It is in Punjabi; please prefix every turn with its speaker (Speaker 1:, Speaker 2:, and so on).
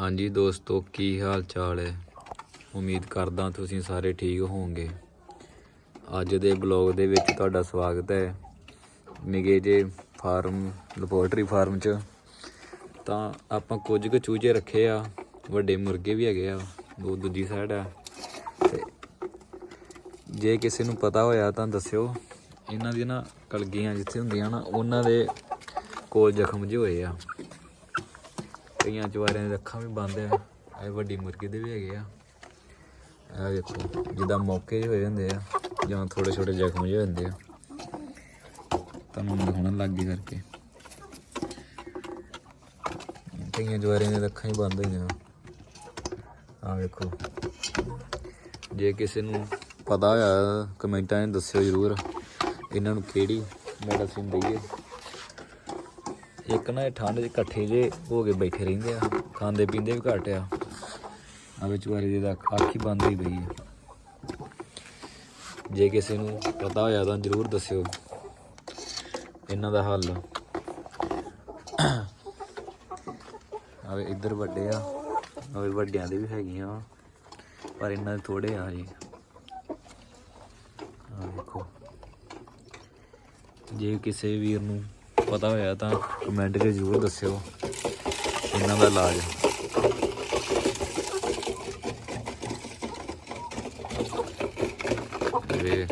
Speaker 1: ਹਾਂਜੀ ਦੋਸਤੋ, ਕੀ ਹਾਲ ਚਾਲ ਹੈ? ਉਮੀਦ ਕਰਦਾ ਤੁਸੀਂ ਸਾਰੇ ਠੀਕ ਹੋਵੋਗੇ। ਅੱਜ ਦੇ ਬਲੌਗ ਦੇ ਵਿੱਚ ਤੁਹਾਡਾ ਸਵਾਗਤ ਹੈ ਮਿਗੇ ਜੇ ਫਾਰਮ, ਲੈਬੋਰਟਰੀ ਫਾਰਮ 'ਚ। ਤਾਂ ਆਪਾਂ ਕੁਝ ਕੁ ਚੂਜੇ ਰੱਖੇ ਆ, ਵੱਡੇ ਮੁਰਗੇ ਵੀ ਹੈਗੇ ਆ, ਉਹ ਦੂਜੀ ਸਾਈਡ ਆ। ਤੇ ਜੇ ਕਿਸੇ ਨੂੰ ਪਤਾ ਹੋਇਆ ਤਾਂ ਦੱਸਿਓ। ਇਹਨਾਂ ਦੀ ਨਾ ਕਲਗੀਆਂ ਜਿੱਥੇ ਹੁੰਦੀਆਂ ਨਾ, ਉਹਨਾਂ ਦੇ ਕੋਲ ਜ਼ਖਮ ਜਿਹੇ ਹੋਏ ਆ। ਕਈਆਂ ਚਵਾਰਿਆਂ ਦੇ ਅੱਖਾਂ ਵੀ ਬੰਦ ਆ। ਇਹ ਵੱਡੀ ਮੁਰਗੀ ਦੇ ਵੀ ਹੈਗੇ ਆ। ਇਹ ਵੇਖੋ, ਜਿੱਦਾਂ ਮੌਕੇ ਹੋਏ ਹੁੰਦੇ ਆ, ਜਾਂ ਥੋੜੇ ਛੋਟੇ ਜ਼ਖਮ ਜਿਹੇ ਹੁੰਦੇ ਆ। ਤੁਹਾਨੂੰ ਦਿਖਾਉਣ ਲੱਗ ਗਈ ਕਰਕੇ। ਕਈਆਂ ਚਵਾਰਿਆਂ ਦੀਆਂ ਅੱਖਾਂ ਹੀ ਬੰਦ ਹੋਈਆਂ। ਆ ਵੇਖੋ। ਜੇ ਕਿਸੇ ਨੂੰ ਪਤਾ ਹੋਇਆ, ਕਮੈਂਟਾਂ 'ਚ ਦੱਸਿਓ ਜ਼ਰੂਰ। ਇਹਨਾਂ ਨੂੰ ਕਿਹੜੀ ਮੈਡੀਸਿਨ ਦਈਏ? ਇੱਕ ਨਾ ਇਹ ਠੰਡ 'ਚ ਇਕੱਠੇ ਜੇ ਹੋ ਕੇ ਬੈਠੇ ਰਹਿੰਦੇ ਆ ਖਾਂਦੇ ਪੀਂਦੇ ਵੀ ਘੱਟ ਆ। ਆ ਵਿੱਚ ਵਾਰੀ ਦੀ ਅੱਖ ਹੀ ਬੰਦ ਹੋਈ ਪਈ ਹੈ ਜੇ ਕਿਸੇ ਨੂੰ ਪਤਾ ਹੋਇਆ ਤਾਂ ਜ਼ਰੂਰ ਦੱਸਿਓ। ਇਹਨਾਂ ਦਾ ਹੱਲ। ਆਵੇ ਇੱਧਰ ਵੱਡੇ ਆ ਆਵੇ ਵੱਡਿਆਂ ਦੇ ਵੀ ਹੈਗੀਆਂ ਵਾਂ, ਪਰ ਇਹਨਾਂ ਦੇ ਥੋੜੇ ਆ ਜੀ ਆ ਵੇਖੋ। ਜੇ ਕਿਸੇ ਵੀਰ ਨੂੰ ਪਤਾ ਹੋਇਆ ਤਾਂ ਕਮੈਂਟ 'ਚ ਜ਼ਰੂਰ ਦੱਸਿਓ ਇਹਨਾਂ ਦਾ ਇਲਾਜ। ਵੇ